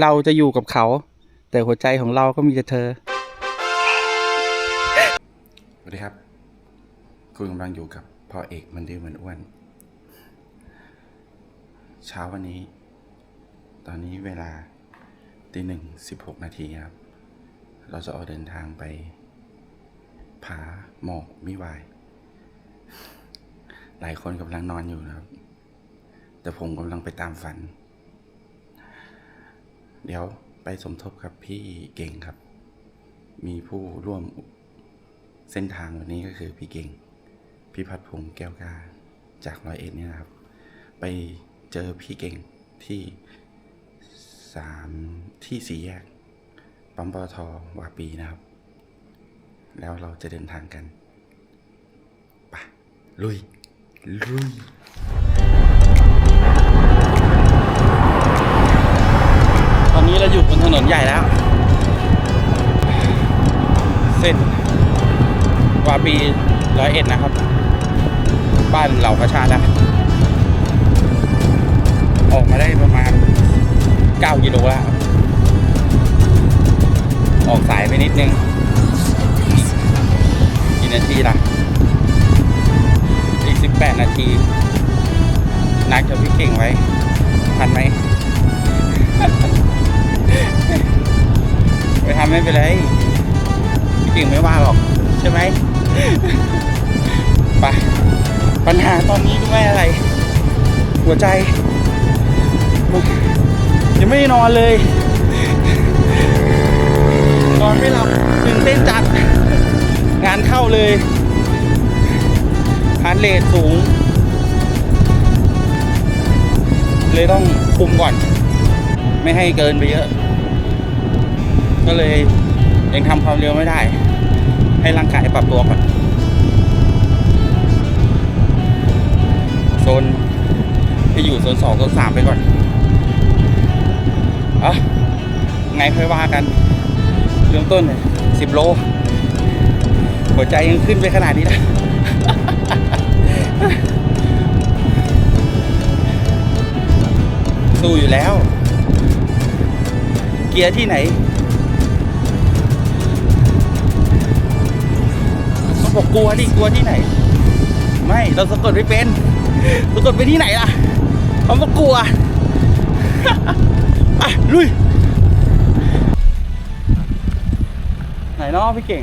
เราจะอยู่กับเขา แต่หัวใจของเราก็มีแต่เธอ สวัสดีครับ คุณกำลังอยู่กับพ่อเอกมันดื้อมันอ้วน เช้าวันนี้ ตอนนี้เวลาตีหนึ่งสิบหกนาทีครับ เราจะออกเดินทางไป ผาหมอกมิวาย หลายคนกำลังนอนอยู่นะครับ แต่ผมกำลังไปตามฝัน เดี๋ยวไปสมทบกับพี่เก่งครับ มีผู้ร่วมเส้นทางวันนี้ก็คือพี่เก่ง พี่พัดพงษ์แก้วกาจากร้อยเอ็ดเนี่ยนะครับ ไปเจอพี่เก่งที่สามที่สี่แยกปั๊มปตทวาปีนะครับ แล้วเราจะเดินทางกัน ไป ลุย ลุย เราอยู่บนถนนใหญ่แล้ว เส้นวาปีร้อยเอ็ดนะครับ บ้านเหล่ากระชาแล้วออกมาได้ประมาณ 9กิโลแล้วออกสายไปนิดนึงกี่นาทีละอีก18 นาทีนักับพี่เก่งไว้ ทันไหม ไปทำไม่เป็นไรพี่เก่งไม่ว่าหรอก ใช่ไหมไปปัญหาตอนนี้รู้ไหมอะไร หัวใจ ยังไม่ได้นอนเลย นอนไม่หลับตื่นเต้นจัด งานเข้าเลยฮาร์ดเรทสูง เลยต้องคุมก่อน ไม่ให้เกินไปเยอะ ก็เลยยังทำความเร็วไม่ได้ ให้ร่างกายปรับตัวก่อนโซนที่อยู่โซนสองโซนสามไปก่อนอะไงค่อยว่ากัน เริ่มต้นสิบโล หัวใจยังขึ้นไปขนาดนี้นะสู้อยู่แล้ว เกียร์ที่ไหน บอกกลัวดิกลัวที่ไหน ไม่เราสะกดไม่เป็นสะกดไปที่ไหนล่ะเขาบอกกลัวอะลุยไหนเนาะพี่เก่ง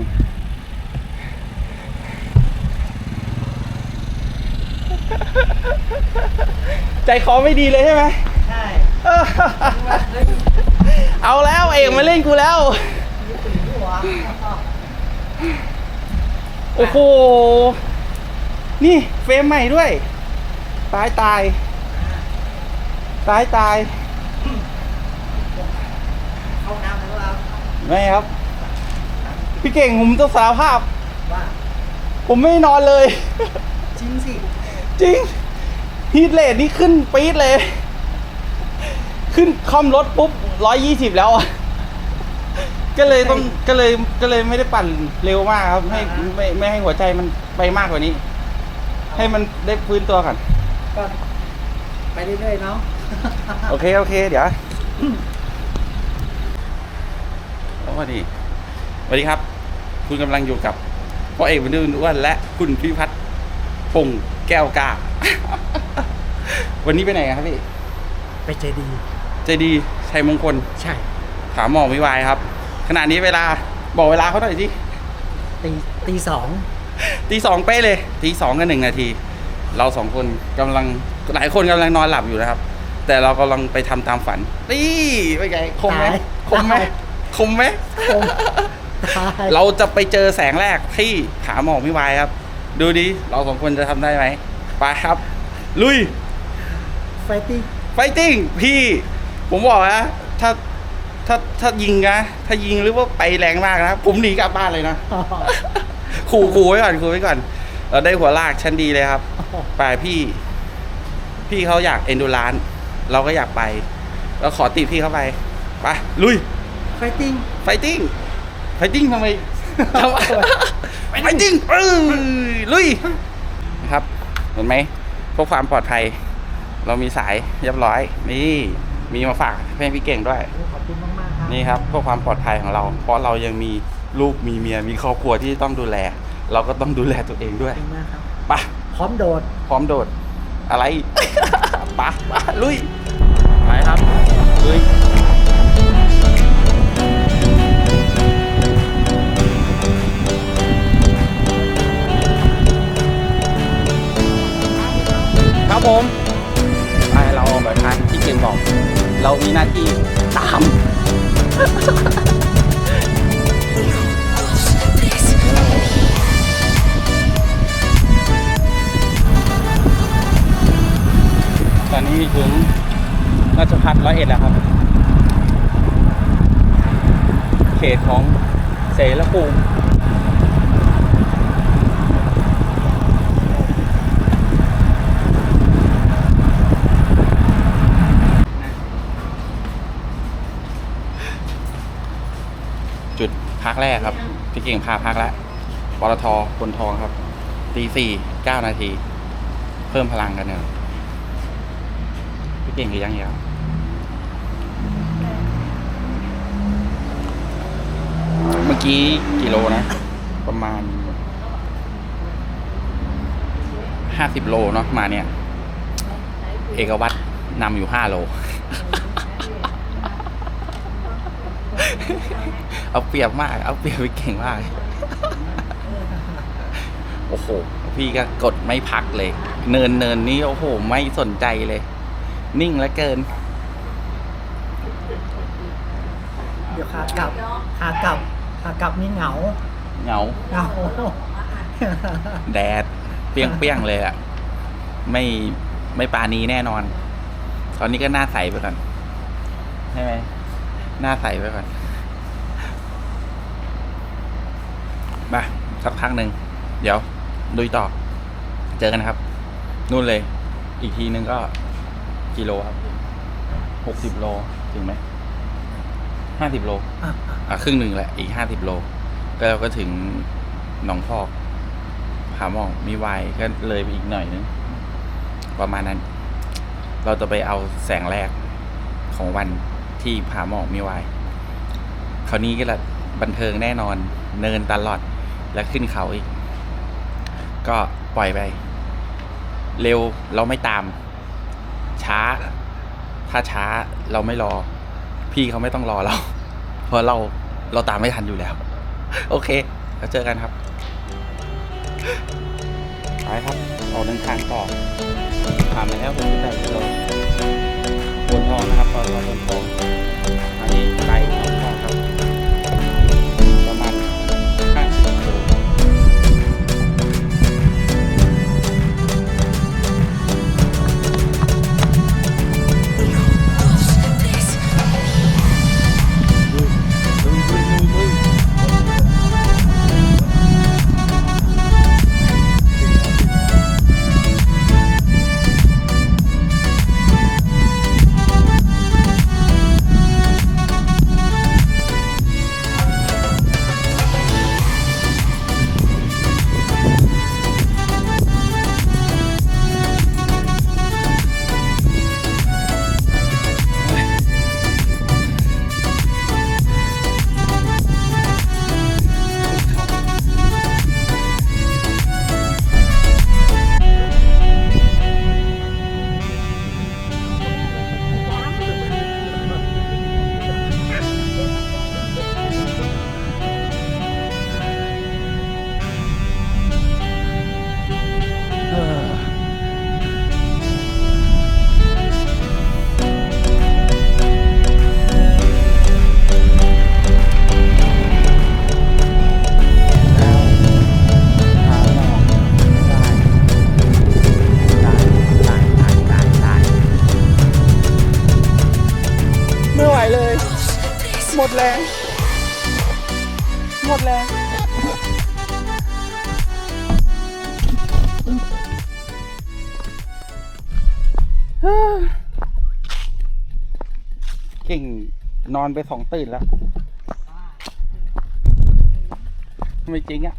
ใจคอไม่ดีเลยใช่ไหมใช่เออเอาแล้วเอกมาเล่นกูแล้วหัว โอ้โห นี่เฟรมใหม่ด้วย ตายตาย ตายตาย เข้าน้ำแล้วเราไม่ครับ พี่เก่งผมต้องสารภาพ ว่าผมไม่ได้นอนเลย จริงสิ จริงฮีทเลทนี่ขึ้นปี๊ดเลย ขึ้นคอมรถปุ๊บร้อยยี่สิบแล้วอะ ก็เลยต้องก็เลยก็เลยไม่ได้ปั่นเร็วมากครับ ให้ไม่ไม่ให้หัวใจมันไปมากกว่านี้ ให้มันได้ฟื้นตัวก่อนก็ไปเรื่อยๆเนาะโอเคโอเค เดี๋ยวสวัสดีสวัสดีครับ คุณกำลังอยู่กับพ่อเอกบรรดุนอ้วนและคุณพิพัฒน์พงษ์แก้วกล้าวันนี้ไปไหนกันครับพี่ ไปเจดี ใจดีชัยมงคล ใช่ ถามหมอกวิวายครับ ขณะนี้เวลาบอกเวลาเขาหน่อยสิตีตีสองตีสองเป๊ะเลยตีสองกันหนึ่งนาที เราสองคนกำลังหลายคนกำลังนอนหลับอยู่นะครับ แต่เรากำลังไปทำตามฝันนี่เป็นไงคมไหมคมไหมคมไหมคมตายเราจะไปเจอแสงแรกที่ผาหมอกมิวายครับ ดูดิเราสองคนจะทำได้ไหมไปครับ ลุยไฟติ้งไฟติ้งพี่ ผมบอกนะถ้า ถ้าถ้ายิงนะถ้ายิงหรือว่าไปแรงมากนะผมหนีกลับบ้านเลยนะขู่ขู่ไว้ก่อนขู่ไว้ก่อนเราได้หัวลากชั้นดีเลยครับไปพี่ พี่เขาอยากเอนดูรานเราก็อยากไปเราขอติดพี่เข้าไปไปลุยไฟติ้งไฟติ้งไฟติ้งทำไมทำไมไฟติ้งเออลุยนะครับ เห็นไหมเพื่อความปลอดภัย เรามีสายเรียบร้อยนี่ มีมาฝากให้พี่เก่งด้วย ขอบคุณมากๆครับนี่ครับเพื่อความปลอดภัยของเรา เพราะเรายังมีลูกมีเมียมีครอบครัวที่ต้องดูแล เราก็ต้องดูแลตัวเองด้วยขอบคุณมากครับ ไปะพร้อมโดด พร้อมโดดอะไรปะปะลุยไปครับลุยครับผมไปเราออกแบบทันที่เก่งบอก เรามีหน้าที่ตาม ตอนนี้ถึงราชพัฒร้อยเอ็ดแล้วครับ เขตของเสรภูมิจุ ดพักแรกครับ พี่เก่งพาพักแล้วปตทคนทองครับตีสี่เก้านาที เพิ่มพลังกันเนี่ยพี่เก่งคือยังยาวเมื่อกี้กิโลนะ ประมาณห้าสิบโลเนาะมาเนี่ย เอกวัตรนำอยู่ห้าโล เอาเปรียบมาก เอาเปรียบพี่เก่งมาก โอ้โห พี่ก็กดไม่พักเลย เนินเนินนี้โอ้โห ไม่สนใจเลย นิ่งเหลือเกิน เดี๋ยวขากลับขากลับขากลับนี่เหงาเหงา เหงาแดด เปรี้ยงๆเลยอะไม่ไม่ปานีแน่นอน ตอนนี้ก็หน้าใสไปก่อนใช่ไหมหน้าใสไปก่อน มาสักพักหนึ่งเดี๋ยวดุยต่อ เจอกันครับ นู่นเลย อีกทีนึงก็กิโลครับหกสิบโลถึงไหมห้าสิบโลอะครึ่งหนึ่งแหละ อีกห้าสิบโล ก็เราก็ถึงหนองพอกผาหมองมีวายก็เลยไปอีกหน่อยนึง ประมาณนั้น เราจะไปเอาแสงแรกของวันที่ผาหมองมีวายคราวนี้ก็ละบันเทิงแน่นอน เนินตลอด และขึ้นเขาอีก ก็ปล่อยไป เร็วเราไม่ตาม ช้า ถ้าช้าเราไม่รอ พี่เขาไม่ต้องรอเรา เพราะเราเราตามไม่ทันอยู่แล้ว โอเค แล้วเจอกันครับไปครับออกเดินทางต่อผ่านไปแล้ว68กิโลบนทองนะครับตอนเราบนทอง นอนไปสองตื่นแล้ว ไม่จริงอะ่ะ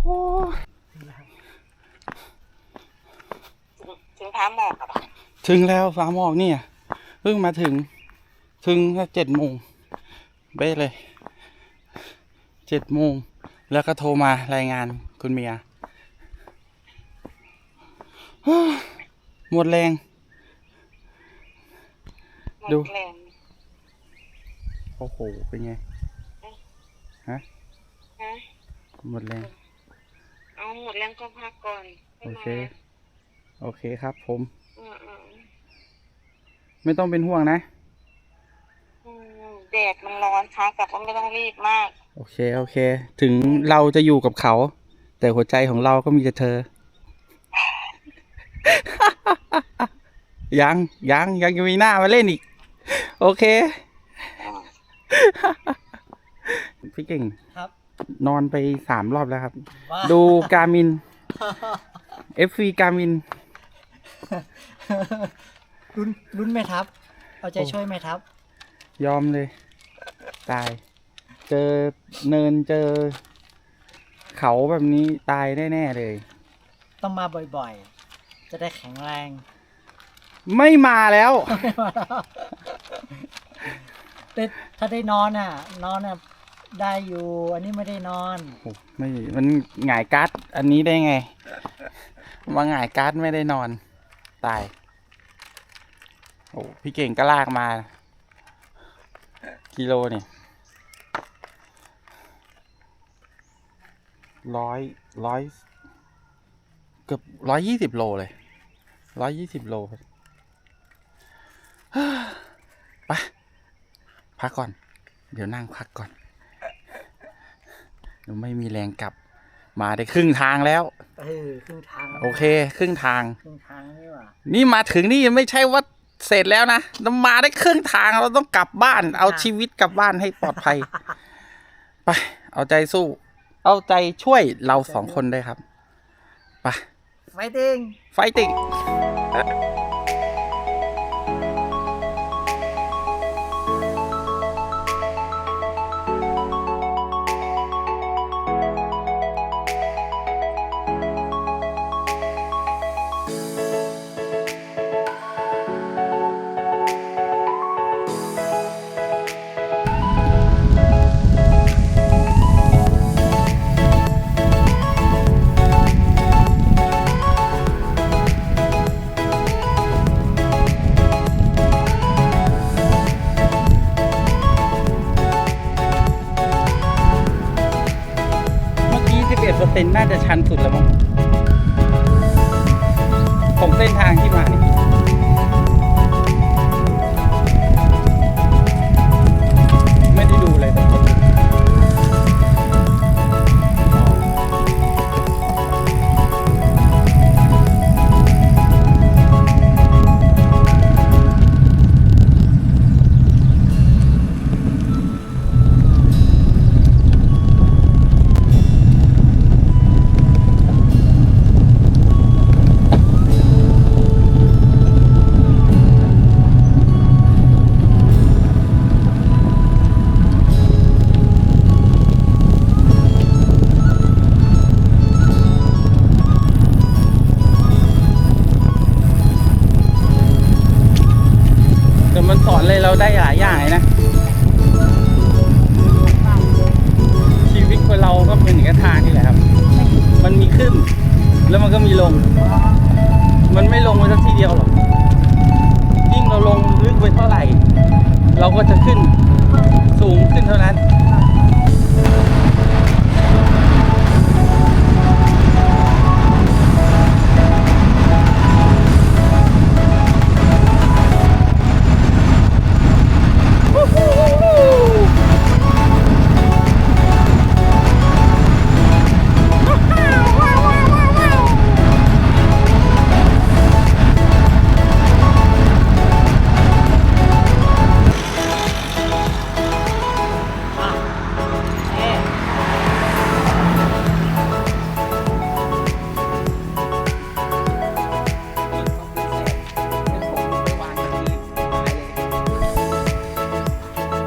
โอ้ถึงพาหมอกอะถึงแล้วฟ้าหมอกเนี่ยเพิ่งมาถึง ถึงแค่เจ็ดโมงเบ้เลยเจ็ดโมงแล้วก็โทรมารายงานคุณเมียหมดแรง ดู แรงโอ้โห เป็นไง ฮะฮะหมดแรง เอาหมดแรงก็พักก่อนโอเค โอเคครับผมอืมอืมไม่ต้องเป็นห่วงนะ อืมแดดมันร้อนค่ะแต่ก็ไม่ต้องรีบมากโอเค โอเค ถึงเราจะอยู่กับเขา แต่หัวใจของเราก็มีแต่เธอ ยัง ยัง ยังจะมีหน้ามาเล่นอีก โอเค พี่เก่งครับ นอนไปสามรอบแล้วครับว่าดูการมิน FV การมิน ลุ้นลุ้นไหมครับ เอาใจช่วยไหมครับ ยอมเลย ตาย เจอเนินเจอ เขาแบบนี้ตายแน่ๆเลย ต้องมาบ่อยๆ จะได้แข็งแรง ไม่มาแล้ว ได้ถ้าได้นอนอะ นอนอะได้อยู่ อันนี้ไม่ได้นอน โอ้ไม่มันหงายการ์ดอันนี้ได้ไงมาหงายการ์ดไม่ได้นอน ตาย โอ้พี่เก่งก็ลากมา กิโลนี่ร้อยร้อยเกือบร้อยยี่สิบโลเลยร้อยยี่สิบโลครับไป พักก่อน เดี๋ยวนั่งพักก่อนหนูไม่มีแรงกลับ มาได้ครึ่งทางแล้ว เออครึ่งทางโอเค ครึ่งทาง ครึ่งทางนี่หว่านี่มาถึงนี่ไม่ใช่ว่าเสร็จแล้วนะเรามาได้ครึ่งทางเราต้องกลับบ้าน เอาชีวิตกลับบ้านให้ปลอดภัย ไป เอาใจสู้ เอาใจช่วยเราสองคนได้วยครับ ไป ไฟติ้งไฟติง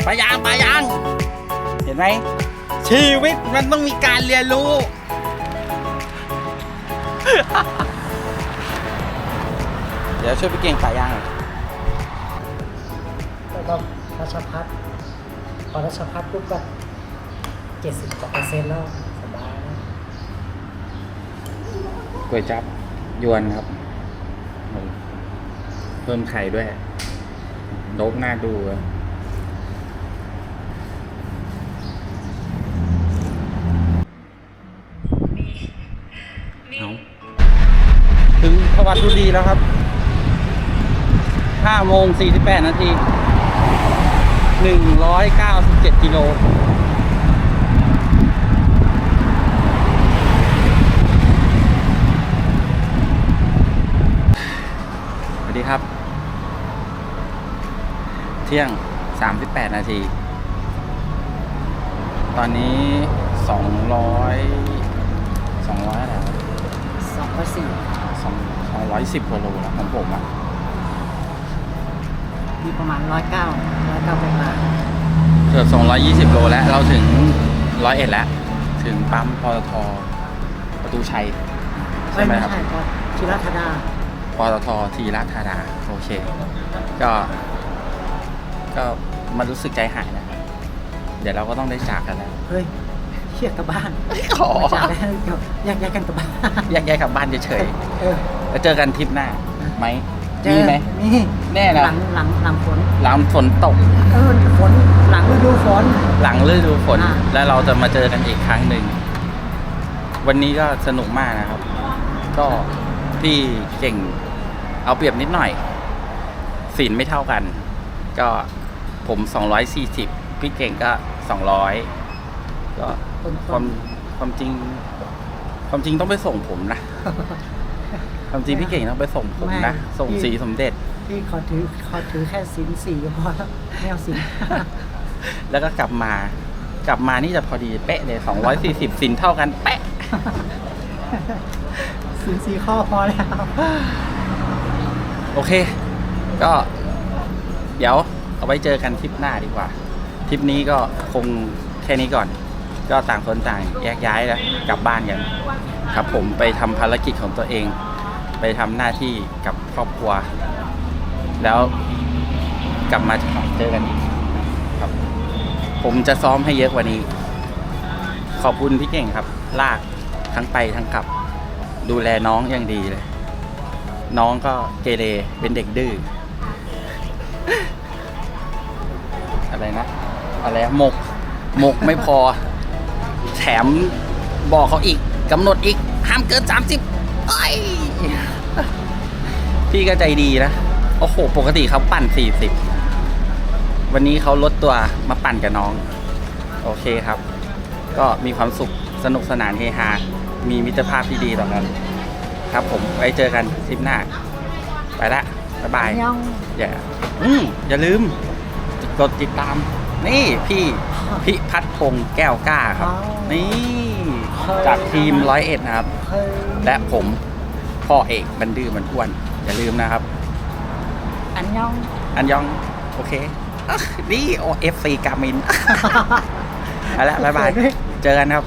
ไปยังไปยังเห็นไหมชีวิตมันต้องมีการเรียนรู้เเดี๋ยวช่วยพี่เก่งป่ายางหน่อยแล้วก็รัชพัฒน์พอรัชพัฒน์ปุ๊บก็เจ็ดสิบกว่าเปอร์เซ็นต์แล้วสบายนะก๋วยจับยวนครับ เพิ่มไข่ด้วยโดกหน้าดูอะ เอาถึงพวัดบุรีแล้วครับ5โมง48 นาที 197 กิโลสวัสดีครับ เที่ยง 38 นาที ตอนนี้ 200 200อะไร วะสองร้อยสี่2 210กว่าโลแล้วของผมอะมีประมาณร้อยเก้าร้อยเก้าไปมาเกือบ220โลแล้ว เราถึง101แล้ว ถึงปั๊มปตทประตูชัย ใช่ไหมครับใช่ครับชิรัธดาปตททีราธาดาโอเค ก็ ก็มันรู้สึกใจหายนะ เดี๋ยวเราก็ต้องได้จากกันแล้ว เฮ้ย เชี่ยกลับบ้านขอไม่จากแล้วเดี๋ยวแยกย้ายกันกลับบ้านแยกย้ายกลับบ้านเฉยเออๆแล้วเจอกันทริปหน้าไหมเจอมีไหม มีแน่นะ หลังหลังหลังฝนหลังฝนตกเออฝนหลังฤดูฝน หลังฤดูฝน อ่า แล้วเราจะมาเจอกันอีกครั้งหนึ่ง วันนี้ก็สนุกมากนะครับ ก็พี่เก่งเอาเปรียบนิดหน่อยศีลไม่เท่ากัน ก็ผม 240 พี่เก่งก็ 200 ก็ คนความความจริง ความจริงต้องไปส่งผมนะ ความจริงพี่เก่งต้องไปส่งผมนะส่งสีสมเด็จ พี่ขอถือขอถือแค่สินสี่ก็พอแล้วไม่เอาสิน แล้วก็กลับมา กลับมานี่จะพอดีเป๊ะเลย240สินเท่ากันเป๊ะ สินสี่ข้อพอแล้วโอเค ก็ เดี๋ยวเอาไว้เจอกันทริปหน้าดีกว่าทริปนี้ก็คงแค่นี้ก่อน ก็ต่างคนต่างแยกย้ายแล้วกลับบ้านกันครับผมไปทำภารกิจของตัวเอง ไปทำหน้าที่กับครอบครัว แล้วกลับมาเจอกันอีกครับ ผมจะซ้อมให้เยอะกว่านี้ ขอบคุณพี่เก่งครับ ลากทั้งไปทั้งกลับ ดูแลน้องอย่างดีเลย น้องก็เกเรเป็นเด็กดื้ออะไรนะ อะไรหมก หมกไม่พอ แถมบอกเขาอีกกำหนดอีก ห้ามเกินสามสิบไอ้ยพี่ก็ใจดีนะ โอ้โห ปกติเขาปั่นสี่สิบวันนี้เขาลดตัวมาปั่นกับน้อง โอเคครับ ก็มีความสุขสนุกสนานเฮฮา มีมิตรภาพที่ดีต่อกัน ครับผมไว้เจอกันทริปหน้า ไปละ บ๊ายบายยังอย่าอืมอย่าลืม กดติดตาม นี่พี่พิพัฒน์พงศ์แก้วกล้าครับ นี่จากทีมร้อยเอ็ดนะครับเคยและผมพ่อเอกบันดื้อมันอ้วน อย่าลืมนะครับ อันยอง อันยอง โอเคอะนี่โอเอฟซีกามินไปละบ๊ายบาย เจอกันครับ